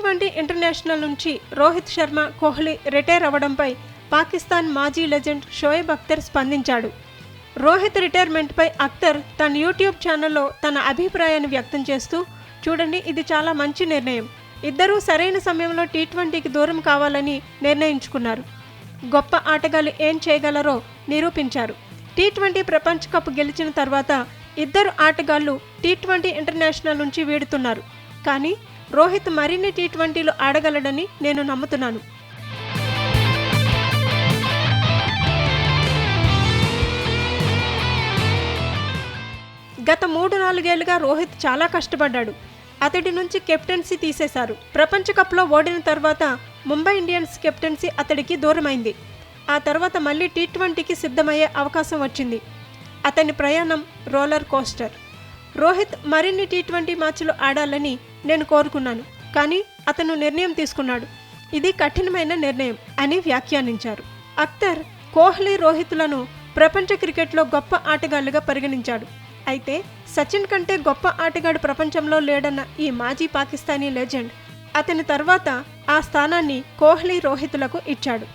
Twenty international నుంచి Rohit Sharma Kohli retire అవ్వడంపై పాకిస్తాన్ మాజీ లెజెండ్ షోయబ్ అఖ్తర్ స్పందించాడు. రోహిత్ రిటైర్మెంట్పై అఖ్తర్ తన యూట్యూబ్ ఛానల్లో తన అభిప్రాయాన్ని వ్యక్తం చేస్తూ చూడండి ఇది చాలా మంచి నిర్ణయం. ఇద్దరూ సరైన సమయంలో టీ ట్వంటీకి దూరం కావాలని నిర్ణయించుకున్నారు. గొప్ప ఆటగాళ్ళు ఏం చేయగలరో నిరూపించారు. టీ ట్వంటీ ప్రపంచ కప్ గెలిచిన తర్వాత ఇద్దరు ఆటగాళ్ళు టీ ట్వంటీ ఇంటర్నేషనల్ నుంచి వీడుతున్నారు. కానీ రోహిత్ మరిన్ని టీ ట్వంటీలు ఆడగలడని నేను నమ్ముతున్నాను. గత మూడు నాలుగేళ్ళుగా రోహిత్ చాలా కష్టపడ్డాడు. అతడి నుంచి కెప్టెన్సీ తీసేశారు. ప్రపంచ కప్లో ఓడిన తర్వాత ముంబై ఇండియన్స్ కెప్టెన్సీ అతడికి దూరమైంది. ఆ తర్వాత మళ్ళీ టీ ట్వంటీకి సిద్ధమయ్యే అవకాశం వచ్చింది. అతని ప్రయాణం రోలర్ కోస్టర్. రోహిత్ మరిన్ని టీ ట్వంటీ మ్యాచ్లు ఆడాలని నేను కోరుకున్నాను. కానీ అతను నిర్ణయం తీసుకున్నాడు. ఇది కఠినమైన నిర్ణయం అని వ్యాఖ్యానించారు. అఖ్తర్ కోహ్లీ రోహిత్లను ప్రపంచ క్రికెట్లో గొప్ప ఆటగాళ్ళుగా పరిగణించాడు. అయితే సచిన్ కంటే గొప్ప ఆటగాడు ప్రపంచంలో లేడన్న ఈ మాజీ పాకిస్తానీ లెజెండ్ అతని తర్వాత ఆ స్థానాన్ని కోహ్లీ రోహిత్లకు ఇచ్చాడు.